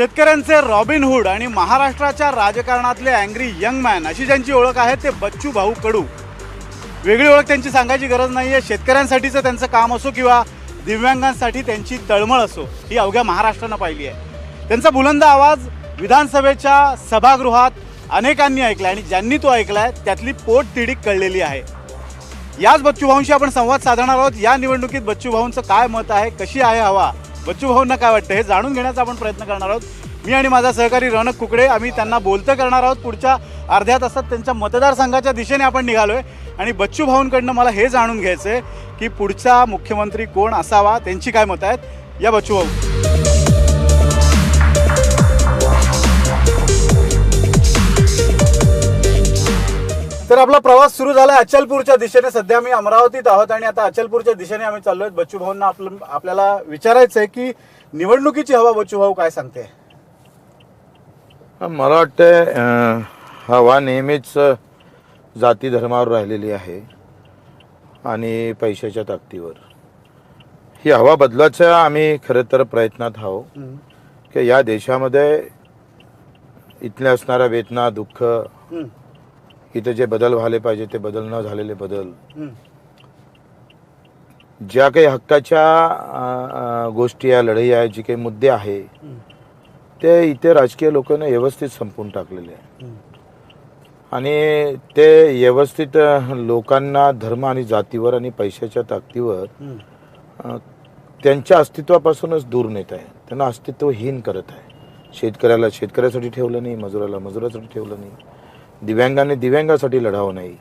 शेतकऱ्यांचे रॉबिनहूड आणि महाराष्ट्राच्या राजकारणातले अँग्री यंग मॅन अशी ज्यांची ओळख आहे ते बच्चू भाऊ कडू. वेगळी ओळख त्यांची सांगायची गरज नाही आहे शेतकऱ्यांसाठीचं त्यांचं काम असो किंवा दिव्यांगांसाठी त्यांची तळमळ असो ही अवघ्या महाराष्ट्रानं पाहिली आहे. त्यांचा बुलंद आवाज विधानसभेच्या सभागृहात अनेकांनी ऐकला आणि ज्यांनी तो ऐकला आहे त्यातली पोट तिडीक कळलेली आहे. याच बच्चू भाऊंशी आपण संवाद साधणार आहोत. या निवडणुकीत बच्चू भाऊंचं काय मत आहे? कशी आहे हवा? बच्चू भाऊंना काय वाटतं? हे जाणून घेण्याचा आपण प्रयत्न करणार आहोत. मी आणि माझा सहकारी रौनक कुकडे आम्ही त्यांना बोलतं करणार आहोत. पुढच्या अर्ध्या तासात त्यांच्या मतदारसंघाच्या दिशेने आपण निघालो आहे आणि बच्चू भाऊंकडनं मला हे जाणून घ्यायचं आहे की पुढचा मुख्यमंत्री कोण असावा त्यांची काय मतं आहेत? या बच्चू भाऊ. तर आपला प्रवास सुरू झाला अचलपूरच्या दिशेने. सध्या मी अमरावतीत आहोत आणि आता अचलपूरच्या दिशेने आम्ही चाललोय. बच्चू भाऊंना आपलं आपल्याला विचारायचं आहे की निवडणुकीची हवा बच्चू भाऊ काय सांगते? मला वाटतं हवा नेहमीच जाती धर्मावर राहिलेली आहे आणि पैशाच्या ताकदीवर. ही हवा बदलायचा आम्ही खरं तर प्रयत्नात आहो की या देशामध्ये इथले असणारा वेदना दुःख इथे जे बदल व्हायला पाहिजे ते बदल न झालेले बदल. ज्या काही हक्काच्या गोष्टी आहे लढाई आहे जे काही मुद्दे आहे ते इथे राजकीय लोकांना व्यवस्थित संपवून टाकलेले आहे. आणि ते व्यवस्थित लोकांना धर्म आणि जातीवर आणि पैशाच्या ताकदीवर त्यांच्या अस्तित्वापासूनच दूर नेत आहे त्यांना अस्तित्वहीन करत आहे शेतकऱ्याला शेतकऱ्यासाठी ठेवलं नाही मजुराला मजुरासाठी ठेवलं नाही. दिव्यांगाने दिव्यांगासाठी लढावं नाही.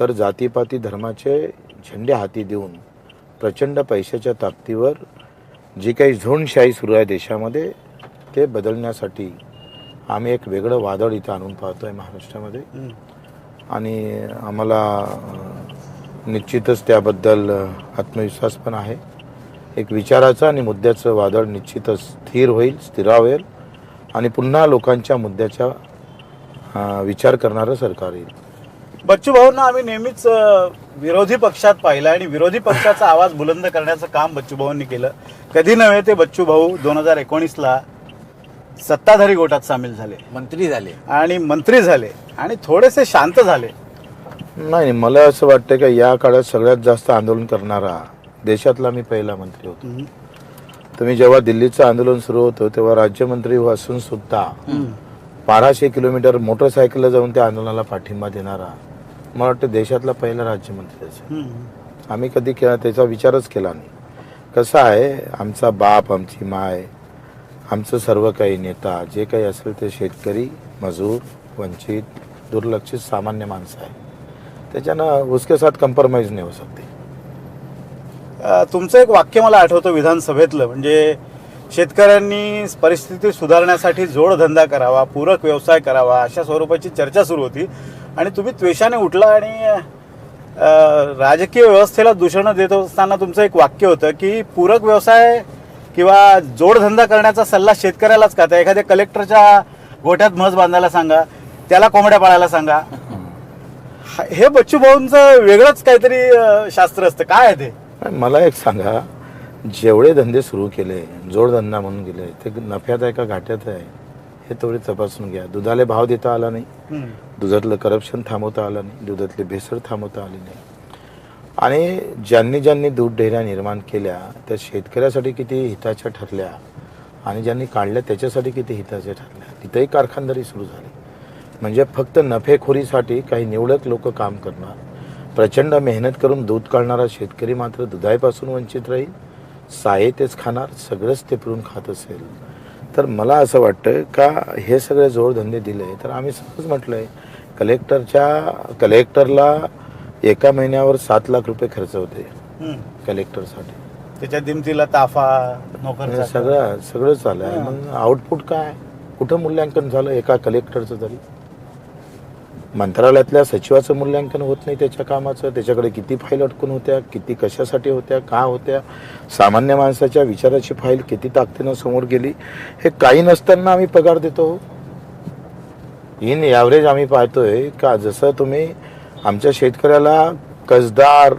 तर जातीपाती धर्माचे झेंडे हाती देऊन प्रचंड पैशाच्या ताकदीवर जी काही झोनशाही सुरू आहे देशामध्ये ते बदलण्यासाठी आम्ही एक वेगळं वादळ इथं आणून पाहतो आहे महाराष्ट्रामध्ये. आणि आम्हाला निश्चितच त्याबद्दल आत्मविश्वास पण आहे. एक विचाराचं आणि मुद्द्याचं वादळ निश्चितच स्थिर होईल स्थिरावेल. आणि पुन्हा लोकांच्या मुद्द्याचा अ, विचार करणारं सरकार येईल. बच्चू भाऊंना आम्ही नेहमीच विरोधी पक्षात पाहिलं आणि विरोधी पक्षाचा आवाज बुलंद करण्याचं काम बच्चू भाऊंनी केलं. कधी नव्हे ते बच्चू भाऊ दोन हजार एकोणीसला सत्ताधारी गोटात सामील झाले. मंत्री झाले. आणि मंत्री झाले आणि थोडेसे शांत झाले. नाही नाही, मला असं वाटतं की या काळात सगळ्यात जास्त आंदोलन करणारा देशातला मी पहिला मंत्री होतो. तुम्ही जेव्हा दिल्लीचं आंदोलन सुरू होतं तेव्हा राज्यमंत्री असून सुद्धा बाराशे किलोमीटर मोटरसायकलला जाऊन त्या आंदोलनाला पाठिंबा देणारा मला वाटतं देशातला पहिला राज्यमंत्री असेल आम्ही कधी के- त्याचा विचारच केला नाही. कसं आहे आमचा बाप आमची माय आमचं सर्व काही नेता जे काही असेल ते शेतकरी मजूर वंचित दुर्लक्षित सामान्य माणसं आहे त्याच्यानं उसके साथ कम्प्रोमाइज नाही हो सकते अ, तुमचं एक वाक्य मला आठवतं विधानसभेतलं. म्हणजे शेतकऱ्यांनी परिस्थिती सुधारण्यासाठी जोडधंदा करावा पूरक व्यवसाय करावा अशा स्वरूपाची चर्चा सुरू होती. आणि तुम्ही त्वेषाने उठला आणि राजकीय व्यवस्थेला दूषणं देत असताना तुमचं एक वाक्य होतं की पूरक व्यवसाय किंवा जोडधंदा करण्याचा सल्ला शेतकऱ्यालाच का? एखाद्या कलेक्टरच्या गोठ्यात म्हस बांधायला सांगा त्याला कोंबड्या पाळायला सांगा. हे बच्चू भाऊंचं वेगळंच काहीतरी शास्त्र असतं. काय आहे ते? मला एक सांगा. जेवढे धंदे सुरू केले जोडधंदा म्हणून गेले ते नफ्यात आहे का घाट्यात आहे हे थोडे तपासून घ्या. दुधाला भाव देता आला नाही. दुधातलं करप्शन थांबवता आलं नाही. दुधातली भेसळ थांबवता आली नाही. आणि ज्यांनी ज्यांनी दूध डेअऱ्या निर्माण केल्या त्या शेतकऱ्यासाठी किती हिताच्या ठरल्या आणि ज्यांनी काढल्या त्याच्यासाठी किती हिताच्या ठरल्या. तिथंही कारखानदारी सुरू झाली. म्हणजे फक्त नफेखोरीसाठी काही निवडक लोक काम करणार. प्रचंड मेहनत करून दूध काढणारा शेतकरी मात्र दुधाईपासून वंचित राहील. साये तेच खाणार सगळंच ते पिळून खात असेल. तर मला असं वाटतं का हे सगळे जोडधंदे दिले तर आम्ही सहज म्हटलंय कलेक्टरच्या कलेक्टरला एका महिन्यावर सात लाख रुपये खर्च होते. कलेक्टरसाठी. त्याच्या दिमतीला ताफा नोकर सगळं सगळं चालू आहे. मग आउटपुट काय? कुठं मूल्यांकन झालं एका कलेक्टरचं तरी? मंत्रालयातल्या सचिवाचं मूल्यांकन होत नाही त्याच्या कामाचं त्याच्याकडे किती फाईल अटकून होत्या किती कशासाठी होत्या का होत्या सामान्य माणसाच्या विचाराची फाईल किती ताकदीनं समोर गेली हे काही नसताना आम्ही पगार देतो. इन ॲव्हरेज आम्ही पाहतोय का जसं तुम्ही आमच्या शेतकऱ्याला कसदार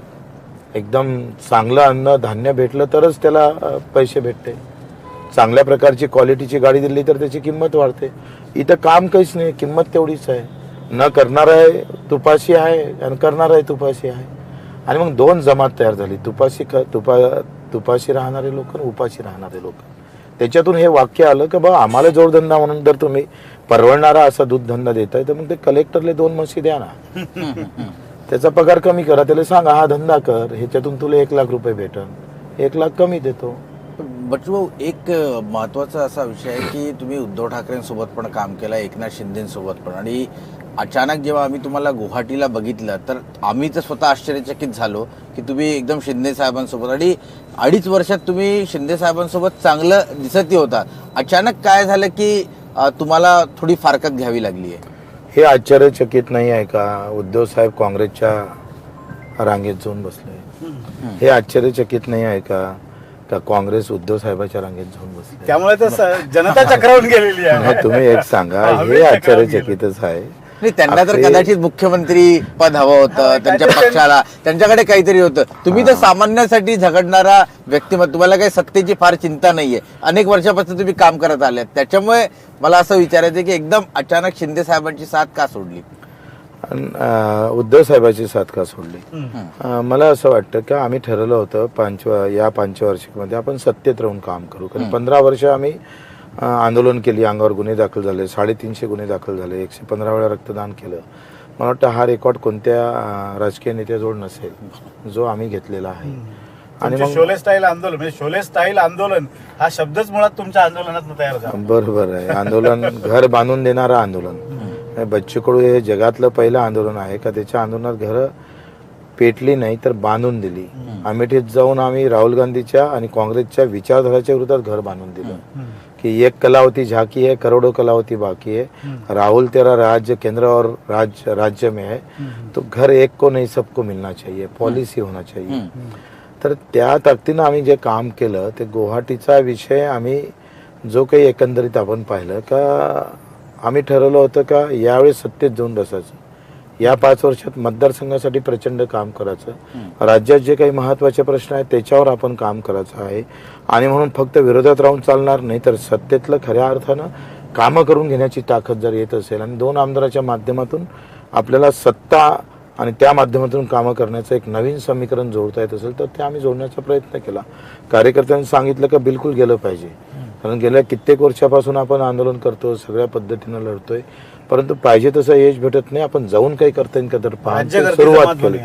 एकदम चांगलं अन्न धान्य भेटलं तरच त्याला पैसे भेटते. चांगल्या प्रकारची क्वालिटीची गाडी दिली तर त्याची किंमत वाढते. इथं काम काहीच नाही किंमत तेवढीच आहे. न करणार आहे तुपाशी आहे आणि करणार आहे तुपाशी आहे. आणि मग दोन जमात तयार झाली. तुपाशी क तुपा तुपाशी राहणारे लोक आणि उपाशी राहणारे लोक. त्याच्यातून हे वाक्य आलं की बा आम्हाला जोडधंदा म्हणून जर तुम्ही परवडणारा असा दूध धंदा देताय तर मग ते कलेक्टरले दोन म्हशी द्या ना. त्याचा पगार कमी करा. त्याला सांगा हा धंदा कर. ह्याच्यातून तुला एक लाख रुपये भेटन. एक लाख कमी देतो. बच्चू भाऊ एक अ, महत्त्वाचा असा विषय आहे की तुम्ही उद्धव ठाकरेंसोबत पण काम केलं एकनाथ शिंदेसोबत पण. आणि अचानक जेव्हा आम्ही तुम्हाला गुवाहाटीला बघितलं तर आम्ही तर स्वतः आश्चर्यचकित झालो की तुम्ही एकदम शिंदे साहेबांसोबत आणि अडीच वर्षात तुम्ही शिंदे साहेबांसोबत चांगलं दिसतही होता. अचानक काय झालं की तुम्हाला थोडी फारकत घ्यावी लागली आहे? हे आश्चर्यचकित नाही आहे का? उद्धव साहेब काँग्रेसच्या रांगेत जाऊन बसले. हे आश्चर्यचकित नाही आहे का? काँग्रेस उद्धव साहेबाच्या रांगेत जाऊन बसले. त्यामुळे तर जनता चक्रावून गेलेली आहे. तुम्ही एक सांगा हे आश्चर्यचकितच आहे. नाही त्यांना तर कदाचित मुख्यमंत्री पद हवं होतं त्यांच्या पक्षाला त्यांच्याकडे काहीतरी होतं. तुम्ही तर सामान्यासाठी झगडणारा व्यक्तिमत्व तुम्हाला काही सत्तेची फार चिंता नाहीये. अनेक वर्षापासून तुम्ही काम करत आले त्याच्यामुळे मला असं विचारायचं की एकदम अचानक शिंदे साहेबांची साथ का सोडली? उद्धव साहेबाची साथ का सोडली मला असं वाटतं की आम्ही ठरवलं होतं पंच या पंचवार्षिकमध्ये आपण सत्तेत राहून काम करू. कारण पंधरा वर्ष आम्ही आंदोलन केली अंगावर गुन्हे दाखल झाले साडेतीनशे गुन्हे दाखल झाले एकशे पंधरा वेळा रक्तदान केलं. मला वाटतं हा रेकॉर्ड कोणत्या राजकीय नेत्याजवळ नसेल. जो आम्ही घेतलेला आहे. आणि शोले स्टाईल आंदोलन म्हणजे शोले स्टाईल आंदोलन हा शब्दच मुळात तुमच्या आंदोलनात तयार झाला. बरोबर आहे. आंदोलन घर बांधून देणारं आंदोलन. आणि बच्चू कडू हे जगातलं पहिलं आंदोलन आहे का? त्याच्या आंदोलनात घरं पेटली नाही तर बांधून दिली. अमेठीत जाऊन आम्ही राहुल गांधीच्या आणि काँग्रेसच्या विचारधाराच्या विरोधात घर बांधून दिलं. कि एक कलावती झाकी है करोड़ों कलावती बाकी है राहुल तेरा राज्य केंद्र और राज्य राज्य में है. तो घर एक को नहीं सबको मिलना चाहिए पॉलिसी होना चाहिए. तर त्या ताकदीनं आम्ही जे काम केलं ते गुवाहाटीचा विषय आम्ही जो काही एकंदरीत आपण पाहिलं का आम्ही ठरवलं होतं का यावेळेस सत्तेत जाऊन बसायचं. या पाच वर्षात मतदारसंघासाठी प्रचंड काम करायचं. राज्यात जे काही महत्त्वाचे प्रश्न आहेत त्याच्यावर आपण काम करायचं आहे. आणि म्हणून फक्त विरोधात राहून चालणार नाही तर सत्तेतलं खऱ्या अर्थानं कामं करून घेण्याची ताकद जर येत असेल आणि दोन आमदाराच्या माध्यमातून आपल्याला सत्ता आणि त्या माध्यमातून कामं करण्याचं एक नवीन समीकरण जोडता येत असेल तर ते आम्ही जोडण्याचा प्रयत्न केला. कार्यकर्त्यांनी सांगितलं का बिलकुल गेलं पाहिजे. कारण गेल्या कित्येक वर्षापासून आपण आंदोलन करतो सगळ्या पद्धतीनं लढतोय. परंतु पाहिजे तसं यश भेटत नाही आपण जाऊन काही करता येईल का तर पाहण्याची राज्यकर्ते सुरुवात केली.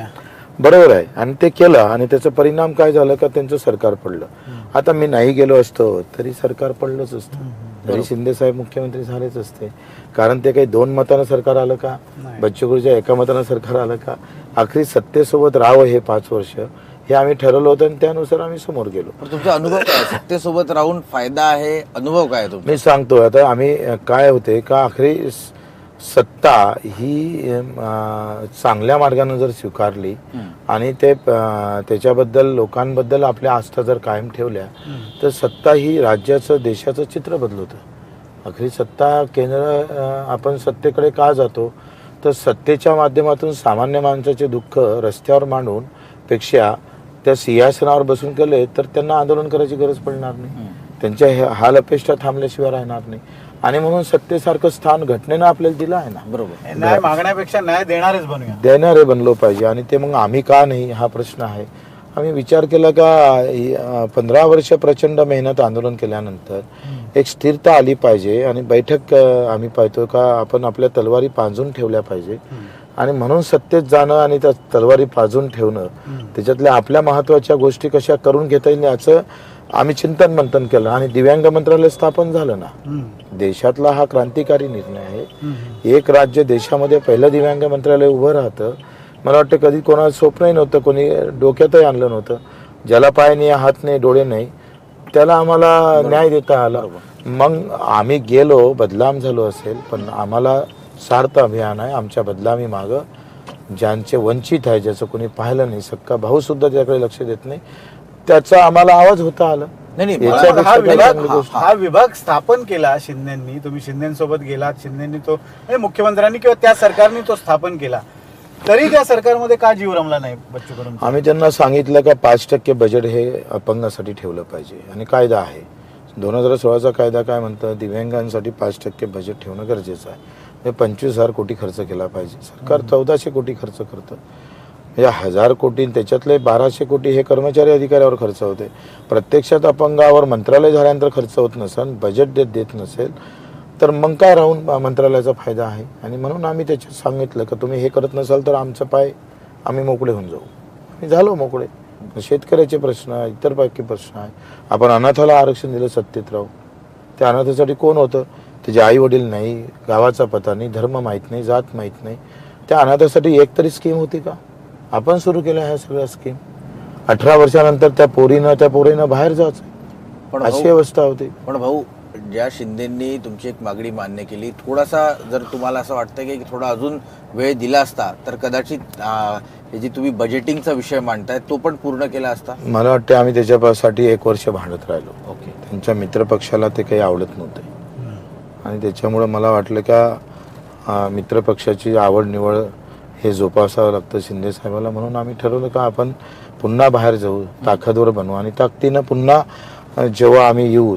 बरोबर आहे. आणि ते केलं आणि त्याचा परिणाम काय झाला का त्यांचं सरकार पडलं. आता मी नाही गेलो असतो तरी सरकार पडलंच असतं. तरी शिंदे साहेब मुख्यमंत्री झालेच असते. कारण ते काही दोन मतानं सरकार आलं का? बच्चूकडूच्या एका मतानं सरकार आलं का? आखरी सत्तेसोबत राहावं हे पाच वर्ष. हे आम्ही ठरवलं होतं आणि त्यानुसार आम्ही समोर गेलो. पण तुमचा अनुभव काय? सत्तेसोबत राहून फायदा आहे अनुभव काय तुमचा? मी सांगतो आता आम्ही काय होते का आखरी सत्ता ही अ, चांगल्या मार्गाने जर स्वीकारली आणि ते अ, त्याच्याबद्दल लोकांबद्दल आपल्या आस्था जर कायम ठेवल्या तर सत्ता ही राज्याचं देशाचं चित्र बदलवतं आखरी सत्ता केंद्र अ, आपण सत्तेकडे का जातो? तर सत्तेच्या माध्यमातून सामान्य माणसाचे दुःख रस्त्यावर मांडून पेक्षा त्या सिंहासनावर बसून केले तर त्यांना आंदोलन करायची गरज पडणार नाही. त्यांच्या हे- हाल अपेक्षा थांबल्याशिवाय राहणार नाही. आणि म्हणून सत्तेसारखं स्थान घटनेनं आपल्याला दिलं आहे ना. बरोबर. न्याय मागण्यापेक्षा न्याय देणारच बनूया. देणारे बनलो पाहिजे. आणि ते मग आम्ही का नाही हा प्रश्न आहे. आम्ही विचार केला का पंधरा वर्ष प्रचंड मेहनत आंदोलन केल्यानंतर एक स्थिरता आली पाहिजे. आणि बैठक आम्ही पाहतो का आपण आपल्या तलवारी पांजून ठेवल्या पाहिजे. आणि म्हणून सत्तेत जाणं आणि त्या तलवारी पाजून ठेवणं त्याच्यातल्या आपल्या महत्त्वाच्या गोष्टी कशा करून घेता येईल याचं आम्ही चिंतन मंथन केलं आणि दिव्यांग मंत्रालय स्थापन झालं ना. देशातला हा क्रांतिकारी निर्णय आहे. एक राज्य देशामध्ये पहिलं दिव्यांग मंत्रालय उभं राहतं. मला वाटतं कधी कोणाला स्वप्नही नव्हतं कोणी डोक्यातही आणलं नव्हतं. ज्याला पाय नाही हात नाही डोळे नाही त्याला आम्हाला न्याय देता आला. मग आम्ही गेलो बदलाम झालो असेल पण आम्हाला सार्थ अभियान आहे. आमच्या बदलामी मागं. ज्यांचे वंचित आहे ज्याचं कोणी पाहिलं नाही सक्का भाऊ सुद्धा त्याकडे लक्ष देत नाही. त्याचा आम्हाला आवाज होता आला. नाही नाही हा विभाग हा स्थापन केला शिंदेंनी. तुम्ही शिंदेसोबत गेलात. शिंदेनी तो म्हणजे मुख्यमंत्र्यांनी किंवा त्या सरकारने तो स्थापन केला. तरी त्या सरकारमध्ये का जीव रमला नाही बच्चू? आम्ही त्यांना सांगितलं का पाच टक्के बजेट हे अपंगासाठी ठेवलं पाहिजे. आणि कायदा आहे. दोन हजार सोळाचा कायदा काय म्हणतं? दिव्यांगांसाठी पाच टक्के बजेट ठेवणं गरजेचं आहे. हे पंचवीस हजार कोटी खर्च केला पाहिजे. सरकार चौदाशे कोटी खर्च करतं. म्हणजे हजार कोटी त्याच्यातले बाराशे कोटी हे कर्मचारी अधिकाऱ्यावर खर्च होते. प्रत्यक्षात अपंगावर मंत्रालय झाल्यानंतर खर्च होत नसेल बजेट देत देत नसेल तर मग काय राहून मंत्रालयाचा फायदा आहे? आणि म्हणून आम्ही त्याच्यात सांगितलं का तुम्ही हे करत नसाल तर आमचं पाय आम्ही मोकळे होऊन जाऊ. आम्ही झालो मोकळे. शेतकऱ्याचे प्रश्न इतर बाकी प्रश्न आहे. आपण अनाथाला आरक्षण दिलं सत्तेत राहू. त्या अनाथासाठी कोण होतं? त्याचे आई वडील नाही गावाचा पता नाही धर्म माहीत नाही जात माहीत नाही. त्या अनाथासाठी एक तरी स्कीम होती का? आपण सुरू केल्या ह्या सगळ्या स्कीम अठरा वर्षानंतर त्या पोरीनं त्या पोरीनं बाहेर जायचं. पण अशी अवस्था होती. पण भाऊ ज्या शिंदेंनी तुमची एक मागणी मान्य केली थोडासा जर तुम्हाला असं वाटतं की थोडा अजून वेळ दिला असता तर कदाचित हे जी तुम्ही बजेटिंगचा विषय मांडताय तो पण पूर्ण केला असता? मला वाटते आम्ही त्याच्यासाठी एक वर्ष भांडत राहिलो. ओके. त्यांच्या मित्रपक्षाला ते काही आवडत नव्हते. आणि त्याच्यामुळं मला वाटलं का मित्रपक्षाची आवड निवड हे जोपासावं लागतं शिंदे साहेबाला. म्हणून आम्ही ठरवलं का आपण पुन्हा बाहेर जाऊ ताकदवर बनवू आणि ताकदीनं पुन्हा जेव्हा आम्ही येऊ